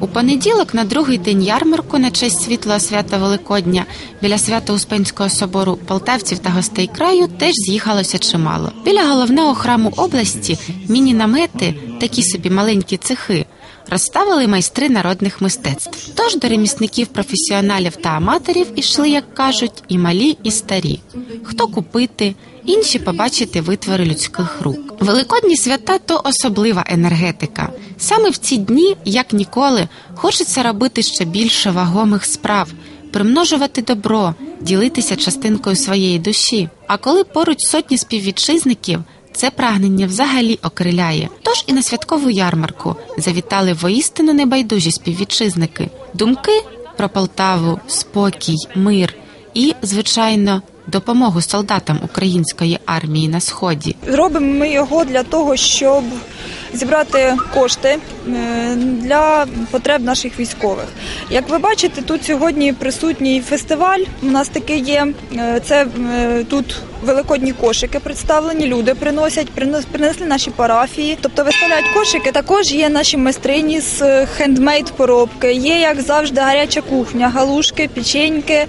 У понеділок, на другий день ярмарку на честь світлого свята Великодня біля Свято-Успенського собору полтавців та гостей краю теж з'їхалося чимало. Біля головного храму області міні-намети, такі собі маленькі цехи, розставили майстри народних мистецтв. Тож до ремісників професіоналів та аматорів ішли, як кажуть, і малі, і старі. Хто купити, інші побачити витвори людських рук. Великодні свята то особлива енергетика. Саме в ці дні, як ніколи, хочеться робити ще більше вагомих справ, примножувати добро, ділитися частинкою своєї душі. А коли поруч сотні співвітчизників. Це прагнення взагалі окриляє. Тож і на святкову ярмарку завітали воістину небайдужі співвітчизники. Думки про Полтаву, спокій, мир і, звичайно, допомогу солдатам української армії на сході. Робимо ми його для того, щоб зібрати кошти для потреб наших військових. Як ви бачите, тут сьогодні присутній фестиваль. У нас такий є. Е, Це е, тут великодні кошики представлені. Люди приносять, принос- принесли наші парафії, тобто виставляють кошики. Також є наші майстрині з хендмейд поробки. Є як завжди гаряча кухня, галушки, печеньки.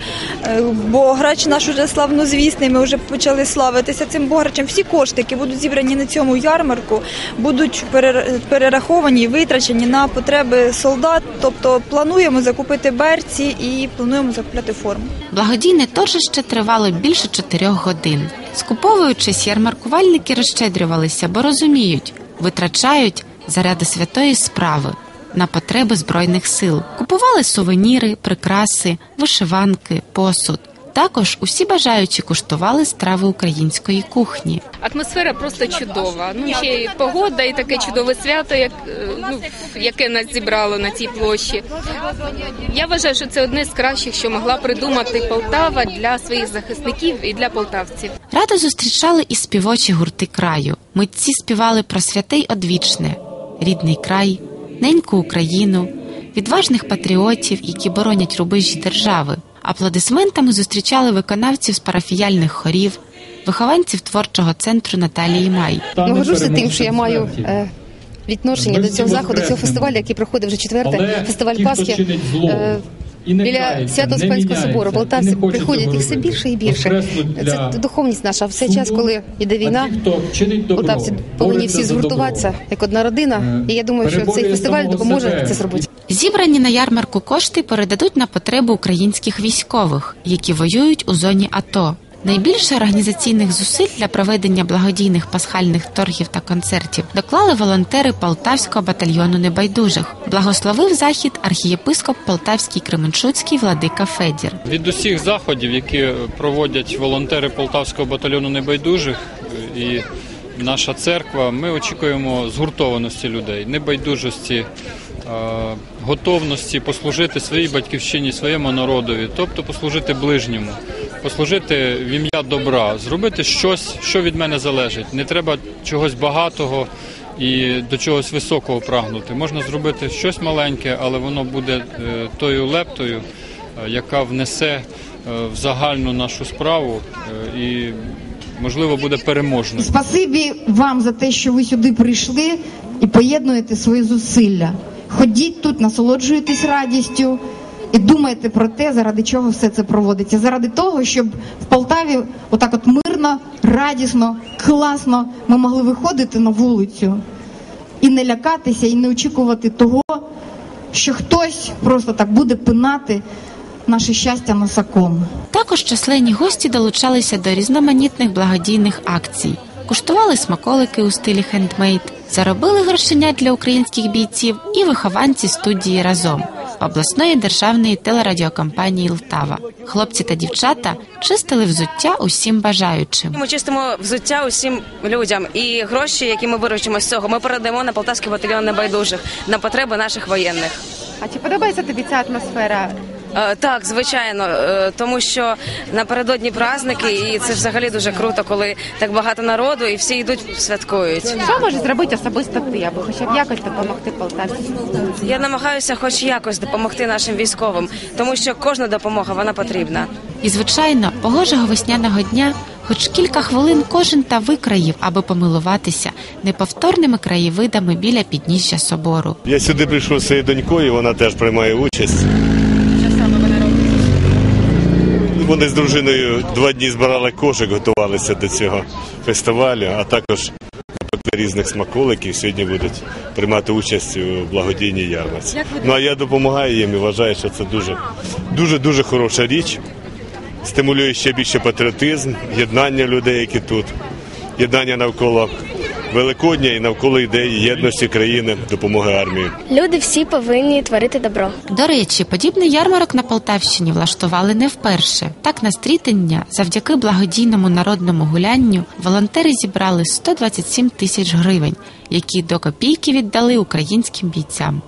е, Бограч наш уже славнозвісний. Ми вже почали славитися цим бограчем. Всі кошти, які будуть зібрані на цьому ярмарку, будуть перер- перераховані і витрачені на потреби солдат. Тобто плануємо закупити берці і плануємо закупляти форму. Благодійне торжище тривало більше чотирьох годин. Скуповуючись, ярмаркувальники розщедрювалися, бо розуміють, витрачають заради святої справи на потреби збройних сил. Купували сувеніри, прикраси, вишиванки, посуд. Також усі бажаючі куштували страви української кухні. Атмосфера просто чудова. Ну ще й погода, і таке чудове свято, як е, ну яке нас зібрало на цій площі. Я вважаю, що це одне з кращих, що могла придумати Полтава для своїх захисників і для полтавців. Радо зустрічали і співочі гурти краю. Митці співали про святе й одвічне, рідний край, неньку Україну, відважних патріотів, які боронять рубежі держави. Аплодисментами зустрічали виконавців з парафіяльних хорів, вихованців творчого центру Наталії Май. Ну, тим, що я маю е, відношення до цього заходу, цього фестивалю, який проходить вже четверте, фестиваль Пасхи. Е, Біля Свято-Успенського собору полтавці приходять їх все більше і більше. Це духовність наша. Все час, коли йде війна, полтавці повинні всі згуртуватися як одна родина. І я думаю, що цей фестиваль допоможе це зробити. Зібрані на ярмарку кошти передадуть на потребу українських військових, які воюють у зоні АТО. Найбільше організаційних зусиль для проведення благодійних пасхальних торгів та концертів доклали волонтери Полтавського батальйону небайдужих. Благословив захід архієпископ Полтавський Кременчуцький Владика Федір. Від усіх заходів, які проводять волонтери Полтавського батальйону небайдужих і наша церква, ми очікуємо згуртованості людей, небайдужості, е, готовності послужити своїй батьківщині, своєму народові, тобто послужити ближньому, послужити в ім'я добра, зробити щось, що від мене залежить. Не треба чогось багатого і до чогось високого прагнути. Можна зробити щось маленьке, але воно буде е, тою лептою, е, яка внесе е, в загальну нашу справу і, можливо, буде переможною. Спасибі вам за те, що ви сюди прийшли і поєднуєте свої зусилля. Ходіть тут, насолоджуйтесь радістю і думайте про те, заради чого все це проводиться. Заради того, щоб в Полтаві отак от мирно, радісно, класно ми могли виходити на вулицю і не лякатися, і не очікувати того, що хтось просто так буде пинати наше щастя носаком. Також численні гості долучалися до різноманітних благодійних акцій. Куштували смаколики у стилі хендмейд, заробили грошення для українських бійців і вихованці студії разом обласної державної телерадіокомпанії Лтава. Хлопці та дівчата чистили взуття усім бажаючим. Ми чистимо взуття усім людям, і гроші, які ми виручимо з цього, ми передаємо на полтавський батальйон небайдужих на потреби наших воєнних. А чи подобається тобі ця атмосфера? Е, Так, звичайно, е, тому що напередодні праздники, і це взагалі дуже круто, коли так багато народу і всі йдуть святкують. Що можеш зробити особисто ти, аби хоча б якось допомогти полтавцям? Я намагаюся, хоч якось, допомогти нашим військовим, тому що кожна допомога вона потрібна. І, звичайно, погожого весняного дня Хоч кілька хвилин кожен та викраїв, аби помилуватися неповторними краєвидами біля підніжжя собору. Я сюди прийшов з своєю донькою, вона теж приймає участь. Вони з дружиною два дні збирали кошик, готувалися до цього фестивалю, а також різних смаколиків. Сьогодні будуть приймати участь у благодійній ярмарці. Ну а я допомагаю їм і вважаю, що це дуже дуже дуже хороша річ. Стимулює ще більше патріотизм, єднання людей, які тут, єднання навколо Великодня і навколо ідеї єдності країни, допомоги армії. Люди всі повинні творити добро. До речі, подібний ярмарок на Полтавщині влаштували не вперше. Так на стрітення, завдяки благодійному народному гулянню, волонтери зібрали 127 тисяч гривень, які до копійки віддали українським бійцям.